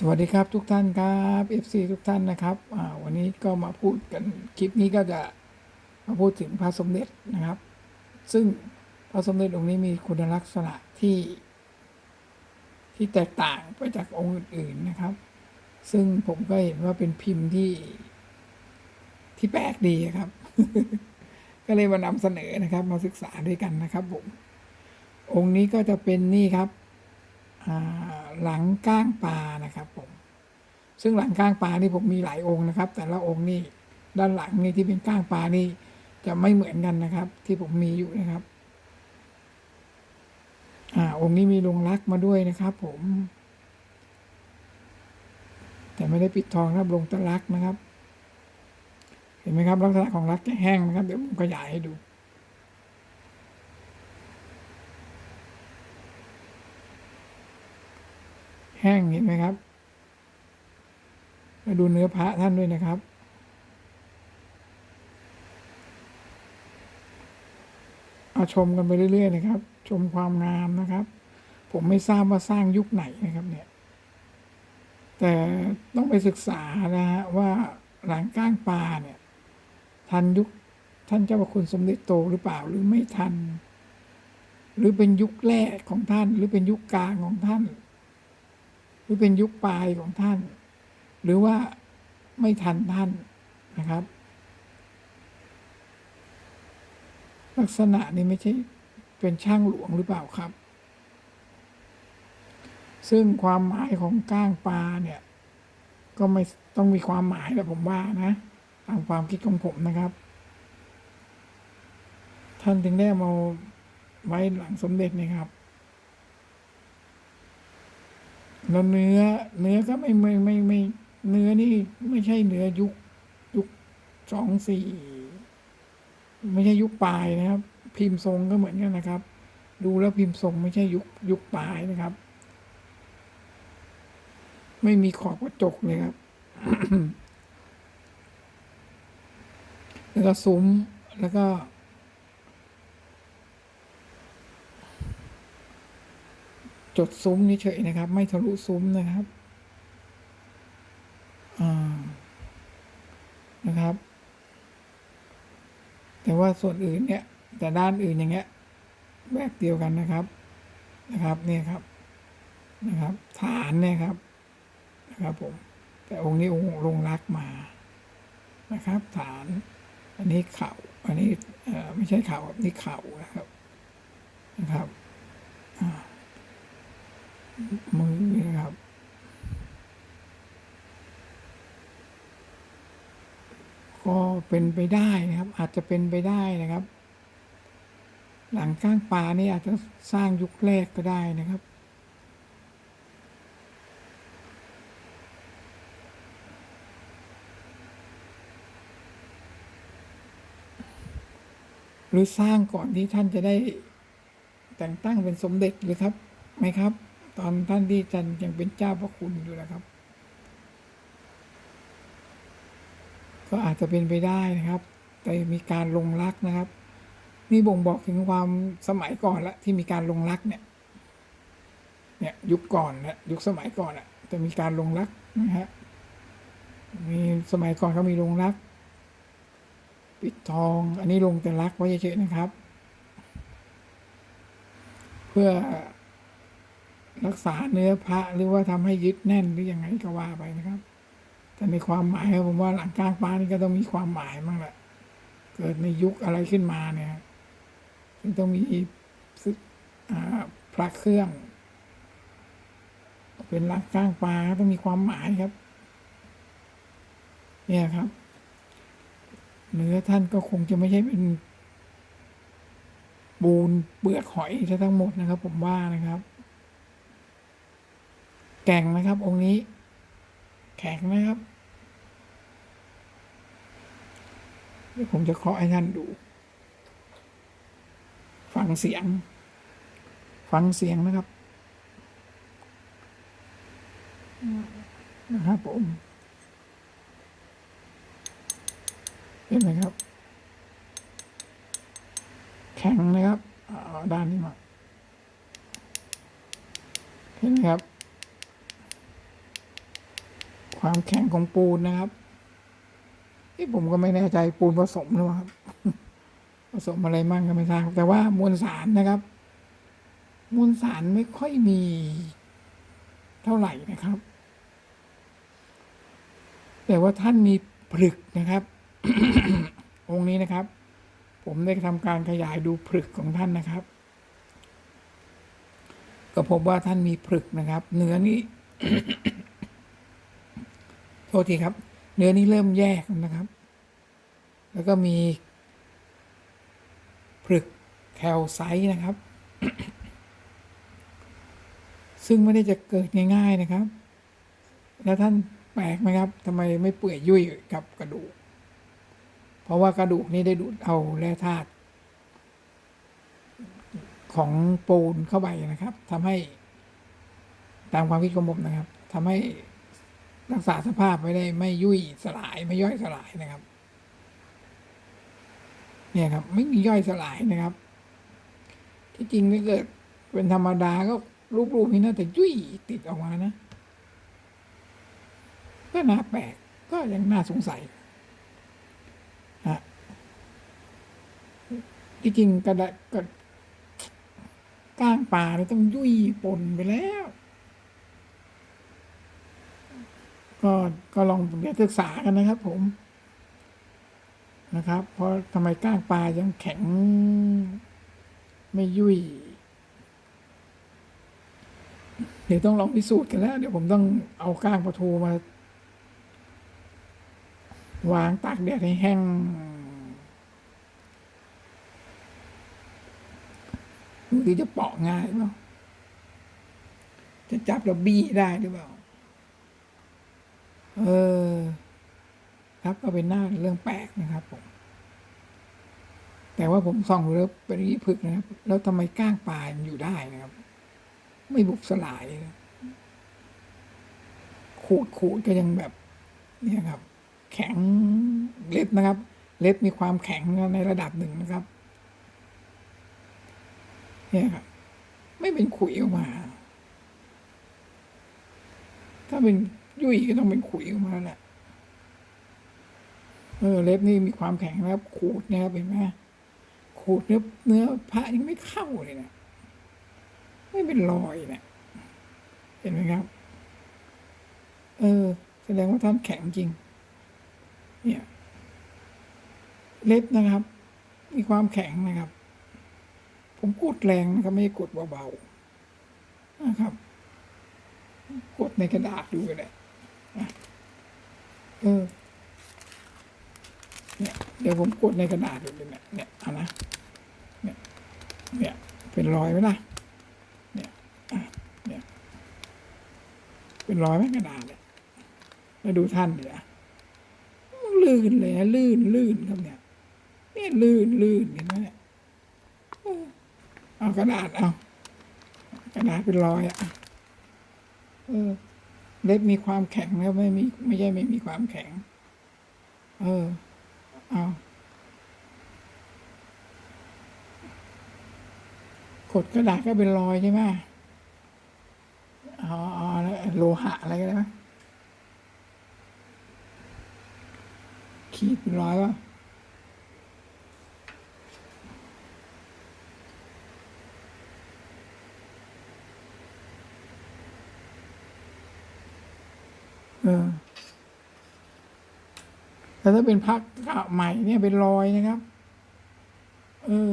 สวัสดีครับทุกท่านครับ FC ทุกท่านนะครับวันนี้ก็มาพูดกันคลิปนี้ก็จะมาพูดถึงพระสมเด็จนะครับ ซึ่งพระสมเด็จองค์นี้มีคุณลักษณะที่ที่แตกต่างไปจากองค์อื่นๆนะครับ ซึ่งผมก็เห็นว่าเป็นพิมพ์ที่ที่แปลกดีครับ ก็เลยมานำเสนอนะครับ มาศึกษาด้วยกันนะครับผมองค์นี้ก็จะเป็นนี่ครับ หลังก้างปลานะครับผมซึ่งหลังก้างปลานี่ผมมีหลายองค์นะครับ แต่ละองค์นี่ด้านหลังนี่ที่เป็นก้างปลานี่จะไม่เหมือนกันนะครับ ที่ผมมีอยู่นะครับอ่าองค์นี้มีลงรักมาด้วยนะครับ ผม แต่ไม่ได้ปิดทองนะครับลงแตะลักนะครับ เห็นไหมครับ ลักษณะของรักจะแห้งนะครับ เดี๋ยวผมขยายให้ดู แห้งเห็นไหมครับมาดูเนื้อพระท่านด้วยนะครับ เอาชมกันไปเรื่อย ๆ นะครับ ชมความงามนะครับ ผมไม่ทราบว่าสร้างยุคไหนนะครับเนี่ย แต่ต้องไปศึกษานะฮะว่าหลังก้างปลาเนี่ย ทันยุคท่านเจ้าพระคุณสมเด็จโตหรือเปล่าหรือไม่ทัน หรือเป็นยุคแรกของท่าน หรือเป็นยุคกลางของท่าน หรือเป็นยุคปลายของท่าน หรือว่าไม่ทันท่านนะครับ ลักษณะนี้ไม่ใช่เป็นช่างหลวงหรือเปล่าครับ ซึ่งความหมายของก้างปลาเนี่ย ก็ไม่ต้องมีความหมายแหละผมว่านะ ตามความคิดของผมนะครับ ท่านถึงได้เอามาไว้หลังสมเด็จนี่ครับ แล้วเนื้อ เนื้อก็ไม่ไม่ไม่ไม่เนื้อนี่ไม่ใช่เนื้อยุคยุคสองสี่ไม่ใช่ยุคปลายนะครับ พิมพ์ทรงก็เหมือนกันนะครับ ดูแล้วพิมพ์ทรงไม่ใช่ยุคยุคปลายนะครับ ไม่มีขอบกระจกเลยครับแล้วก็ซุ้มแล้วก็ จดซุ้มเฉยๆนะครับ ไม่ทะลุซุ้มนะครับนะครับ แต่ว่าส่วนอื่นเนี่ย แต่ด้านอื่นอย่างเงี้ย แบบเดียวกันนะครับนะครับเนี่ยครับนะครับ ฐานเนี่ยครับนะครับผมแต่องค์นี้องค์ลงรักมานะครับ ฐาน อันนี้เข่าอันนี้ไม่ใช่เข่าอันนี้เข่านะครับนะครับอ่า มือนะครับ ก็เป็นไปได้นะครับ อาจจะเป็นไปได้นะครับ หลังก้างปลานี่อาจจะสร้างยุคแรกก็ได้นะครับหรือสร้างก่อนที่ท่านจะได้แต่งตั้งเป็นสมเด็จหรือครับไหมครับ ตอนท่านที่จันยังเป็นเจ้าพระคุณอยู่นะครับ ก็อาจจะเป็นไปได้นะครับ แต่มีการลงรักนะครับ นี่บ่งบอกถึงความสมัยก่อนละที่มีการลงรักเนี่ย เนี่ยยุคก่อนนะยุคสมัยก่อนอะจะมีการลงรักนะฮะมีสมัยก่อนเขามีลงรัก ปิดทอง อันนี้ลงแต่รักไว้เฉยๆนะครับ เพื่อ รักษาเนื้อพระหรือว่าทำให้ยึดแน่นหรือยังไงก็ว่าไปนะครับ แต่ในความหมายผมว่าหลังกลางฟ้านี่ก็ต้องมีความหมายบ้างแหละเกิดในยุคอะไรขึ้นมาเนี่ยซึ่งต้องมีพระเครื่อง เป็นหลักกลางฟ้าต้องมีความหมายครับ เนี่ยครับ เนื้อท่านก็คงจะไม่ใช่เป็นบูนเปลือกหอยซะทั้งหมดนะครับ ผมว่านะครับ แก่งนะครับ องค์นี้ แข็งนะครับเดี๋ยวผมจะเคาะให้ท่านดู ฟังเสียง ฟังเสียงนะครับ นะครับผมเห็นไหมครับ แข็งนะครับด้านนี้มาเห็นไหมครับ ความแข็งของปูนนะครับที่ผมก็ไม่แน่ใจปูนผสมหรือเปล่าครับ ผสมอะไรมั่งก็ไม่ทราบแต่ว่ามวลสารนะครับ มวลสารไม่ค่อยมีเท่าไหร่นะครับ แต่ว่าท่านมีผลึกนะครับ องค์นี้นะครับ ผมได้ทำการขยายดูผลึกของท่านนะครับ ก็พบว่าท่านมีผลึกนะครับ เนื้อนี้ ทษทีครับ เนื้อนี้เริ่มแยกนะครับ แล้วก็มีผลึกแคลไซต์นะครับ ซึ่งไม่ได้จะเกิดง่าย ๆนะครับ แล้วท่านแปลกไหมครับทำไมไม่เปื่อยยุ่ยกับกระดูก เพราะว่ากระดูกนี้ได้ดูดเอาแร่ธาตุของปูนเข้าไปนะครับทำให้ตามความคิดของผมนะครับทำให้ รักษาสภาพไม่ได้ไม่ยุ่ยสลายไม่ย่อยสลายนะครับ เนี่ยครับ ไม่มีย่อยสลายนะครับ ที่จริงถ้าเกิดเป็นธรรมดาก็รูปๆนี้น่าจะยุ่ยติดออกมานะก็น่าแปลกก็ยังน่าสงสัยฮะที่จริงกระดาษกก้างปลาเนี่ยต้องยุ่ยปนไปแล้ว ก็ก็ลองเดี๋ยวศึกษากันนะครับ ผมนะครับ เพราะทำไมก้างปลายังแข็งไม่ยุ่ยเดี๋ยวต้องลองพิสูจน์กันแล้ว เดี๋ยวผมต้องเอาก้างปลาทูมา วางตากแดดให้แห้ง ดูที่จะเปาะง่ายเปล่าจะจับแล้วบี้ได้หรือเปล่า เออ ครับก็เป็นหน้าเรื่องแปลกนะครับผม แต่ว่าผมส่องดูแล้วเป็นยี่ผึกนะครับ แล้วทำไมก้างปลามันอยู่ได้นะครับ ไม่บุบสลายนะขูดขูดก็ยังแบบ เนี่ยครับ แข็งเล็บนะครับ เล็บมีความแข็งในระดับหนึ่งนะครับ เนี่ยครับ ไม่เป็นขุยออกมา ถ้าเป็น ยุ่ยก็ต้องเป็นขุยออกมาแล้วแหละเออเล็บนี่มีความแข็งนะครับ ขูดนะครับเห็นไหมขูดเนื้อเนื้อพระยังไม่เข้าเลยนะไม่เป็นรอยเนะเห็นไหมครับ เออ แสดงว่าท่านแข็งจริง เนี่ย เล็บนะครับ มีความแข็งนะครับ ผมกดแรงนะครับ ไม่กดเบาๆนะครับ กดในกระดาษดูก็ได้ นะเออเนี่ยเดี๋ยวผมกดในกระดาษดูเลยเนี่ยเนี่ยเอานะเนี่ยเนี่ยเป็นรอยไหมล่ะเนี่ยเนี่ยเป็นรอยไหมกระดาษเนี่ยแล้วดูท่านเดี๋ยวลื่นเลยนะลื่นลื่นครับเนี่ยเนี่ยลื่นลื่นเห็นไหมเนี่ยเออเอากระดาษเอากระดาษเป็นรอยอะเออ เล็บมีความแข็งแล้วไม่มีไม่ใช่ไม่มีความแข็ง เออ เอา กดกระดาษก็เป็นรอยใช่ไหมอ๋อแล้วโลหะอะไรก็ได้ขีดเป็นรอยว่า เออแต่ถ้าเป็นพักเก่าใหม่เนี่ยเป็นรอยนะครับ เออ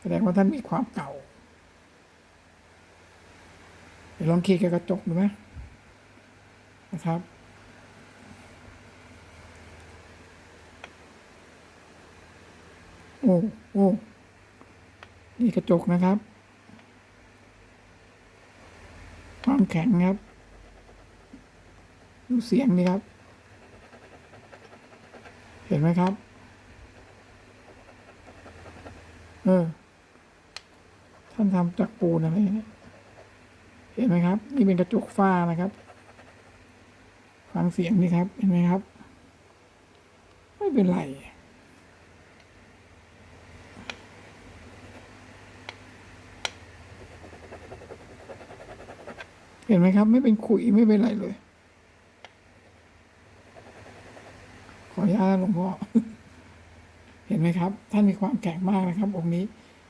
แสดงว่าท่านมีความเก่าเดี๋ยวลองขีดกับกระจกดูไหมนะครับ โอ้โอ้นี่กระจกนะครับ ความแข็งครับ ดูเสียงนี่ครับ เห็นไหมครับ เออ ท่านทำจากปูนอะไรเนี่ยเห็นไหมครับ นี่เป็นกระจกฝ้านะครับ ฟังเสียงนี่ครับ เห็นไหมครับ ไม่เป็นไรเห็นไหมครับ ไม่เป็นขุยไม่เป็นไรเลย ออนุ ญาตหลวงพ่อเห็นไหมครับ ท่านมีความแข็งมากนะครับ องค์นี้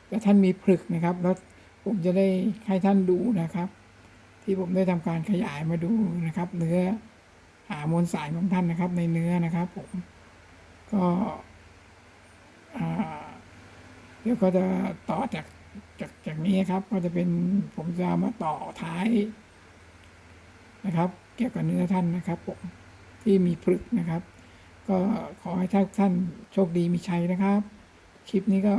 แต่ท่านมีผลึกนะครับ แล้วผมจะได้ให้ท่านดูนะครับ ที่ผมได้ทำการขยายมาดูนะครับ เนื้อหามวลสารของท่านนะครับ ในเนื้อนะครับ ผมก็เดี๋ยวก็จะต่อจากจากจากนี้ครับก็จะเป็นผมจะมาต่อท้ายนะครับ เกี่ยวกับเนื้อท่านนะครับ ผมที่มีผลึกนะครับ ก็ขอให้ท่านท่านโชคดีมีชัยนะครับ คลิปนี้ก็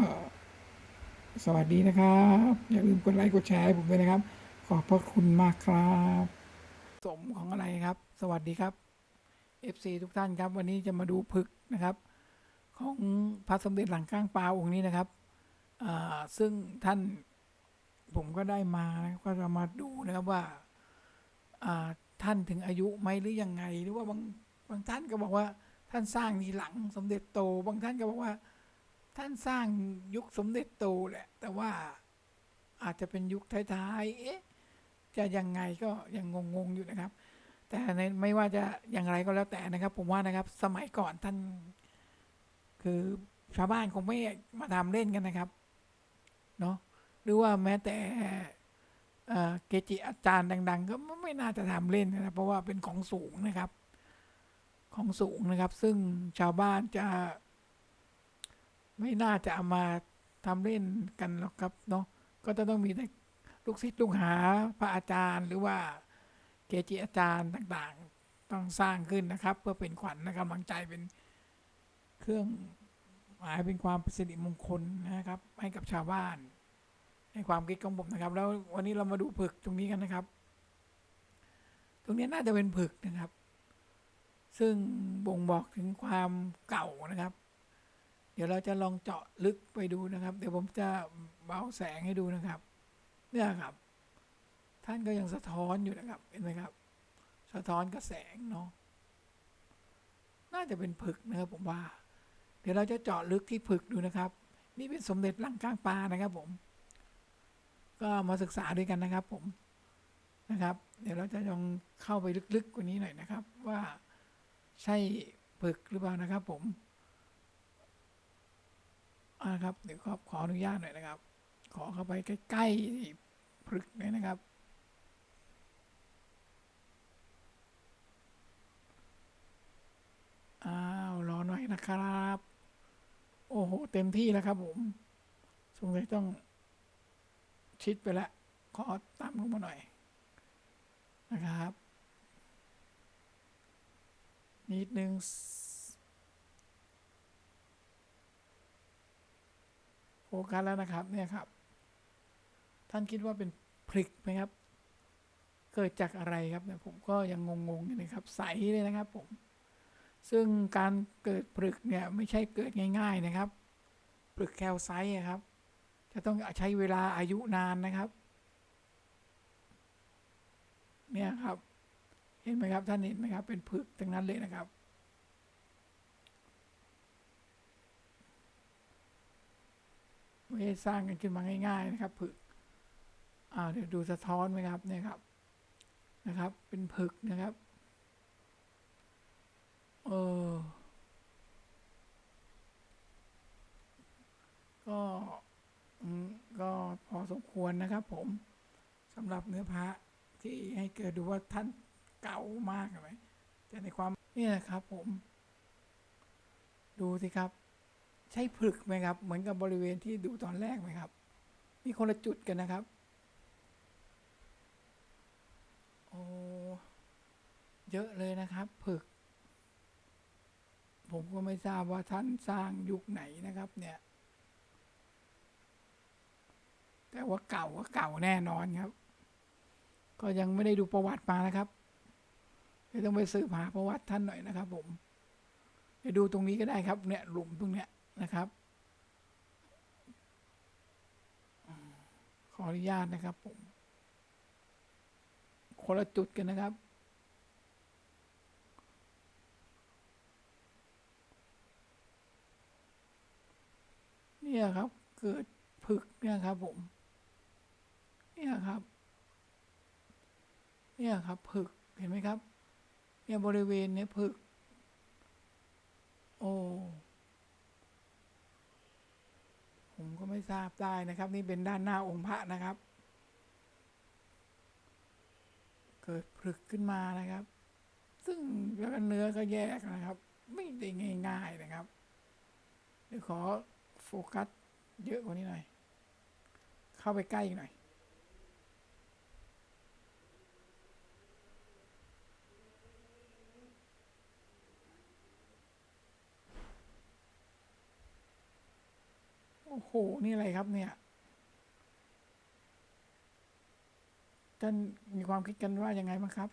สวัสดีนะครับ อย่าลืมกดไลค์กดแชร์ให้ผมด้วยนะครับ ขอบพระคุณมากครับ สมของอะไรครับ สวัสดีครับ FC ทุกท่านครับ วันนี้จะมาดูผึกนะครับ ของพระสมเด็จหลังก้างปลาองค์นี้นะครับซึ่งท่านผมก็ได้มาก็จะมาดูนะครับว่าอ่าท่านถึงอายุไหมหรือยังไง หรือว่าบางบางท่านก็บอกว่า ท่านสร้างทีหลังสมเด็จโต บางท่านก็บอกว่า ท่านสร้างยุคสมเด็จโตแหละ แต่ว่าอาจจะเป็นยุคท้ายๆเอ๊ะจะยังไงก็ยังงงๆอยู่นะครับ แต่ในไม่ว่าจะอย่างไรก็แล้วแต่นะครับ ผมว่านะครับ สมัยก่อนท่าน คือชาวบ้านคงไม่มาทำเล่นกันนะครับเนาะหรือว่าแม้แต่เกจิอาจารย์ดัง ๆ ก็ไม่น่าจะทำเล่นนะเพราะว่าเป็นของสูงนะครับ ของสูงนะครับ ซึ่งชาวบ้านจะ ไม่น่าจะเอามาทำเล่นกันหรอกครับเนาะก็จะต้องมีแต่ลูกศิษย์ลูกหาพระอาจารย์ หรือว่าเกจิอาจารย์ต่างๆ ต้องสร้างขึ้นนะครับ เพื่อเป็นขวัญและกำลังใจเป็นเครื่องหมายเป็นความสิริมงคลนะครับ ให้กับชาวบ้านในความคิดของผมนะครับ แล้ววันนี้เรามาดูผึกตรงนี้กันนะครับ ตรงนี้น่าจะเป็นผึกนะครับ ซึ่งบ่งบอกถึงความเก่านะครับ เดี๋ยวเราจะลองเจาะลึกไปดูนะครับ เดี๋ยวผมจะเบาแสงให้ดูนะครับ เนี่ยครับ ท่านก็ยังสะท้อนอยู่นะครับ เห็นไหมครับ สะท้อนกับแสงเนาะ น่าจะเป็นผึกนะครับผมว่า เดี๋ยวเราจะเจาะลึกที่ผึกดูนะครับ นี่เป็นสมเด็จหลังก้างปลานะครับผม ก็มาศึกษาด้วยกันนะครับผม นะครับ เดี๋ยวเราจะลองเข้าไปลึกๆกว่านี้หน่อยนะครับ ว่า ใช่ผึกหรือเปล่านะครับ ผมอ่าครับเดี๋ยวขอขออนุญาตหน่อยนะครับ ขอเข้าไปใกล้ๆพลึกหน่อยนะครับอ้าวรอหน่อยนะครับ โอ้โห เต็มที่แล้วครับผมสงสัยต้องชิดไปแล้วขอตามลงมาหน่อยนะครับ นิดนึง โฟกัสแล้วนะครับ เนี่ยครับ ท่านคิดว่าเป็นพริกไหมครับ เกิดจากอะไรครับเนี่ยผมก็ยังงงๆอยู่นะครับ ใสเลยนะครับผม ซึ่งการเกิดผลึกเนี่ยไม่ใช่เกิดง่าย ๆนะครับผลึกแคลไซต์ครับ จะต้องใช้เวลาอายุนานนะครับ เนี่ยครับ เห็นไหมครับ ท่านเห็นไหมครับ เป็นผลึกทั้งนั้นเลยนะครับ ไม่ได้สร้างกันขึ้นมาง่ายๆนะครับผึกอ่าเดี๋ยวดูสะท้อนไหมครับเนี่ยครับนะครับ เป็นผึกนะครับเออก็อก็พอสมควรนะครับผมสำหรับเนื้อพระที่ให้เกิดดูว่าท่าน เก่ามากไหมแต่ในความนี่นะครับผม ดูสิครับ ใช่ผลึกไหมครับ เหมือนกับบริเวณที่ดูตอนแรกไหมครับ มีคนละจุดกันนะครับโอ้เยอะเลยนะครับผึก ผมก็ไม่ทราบว่าท่านสร้างยุคไหนนะครับ เนี่ย แต่ว่าเก่าก็เก่าแน่นอนครับ ก็ยังไม่ได้ดูประวัติมานะครับ เดี๋ยวต้องไปสืบหาประวัติท่านหน่อยนะครับ ผมไปดูตรงนี้ก็ได้ครับ เนี่ยหลุมตรงเนี้ยนะครับ ขออนุญาตนะครับ ผมคนละจุดกันนะครับ เนี่ยครับ เกิดผึกเนี่ยครับ ผม เนี่ยครับ เนี่ยครับผึกเห็นไหมครับ เนี่ยบริเวณเนี่ยผึก โอ้ ผมก็ไม่ทราบได้นะครับ นี่เป็นด้านหน้าองค์พระนะครับ เกิดผลึกขึ้นมานะครับ ซึ่งแล้วก็เนื้อก็แยกนะครับ ไม่ได้ง่าย ๆนะครับเดี๋ยวขอโฟกัสเยอะกว่านี้หน่อย เข้าไปใกล้อีกหน่อย โอ้โห นี่อะไรครับเนี่ย ท่านมีความคิดกันว่ายังไงบ้างครับ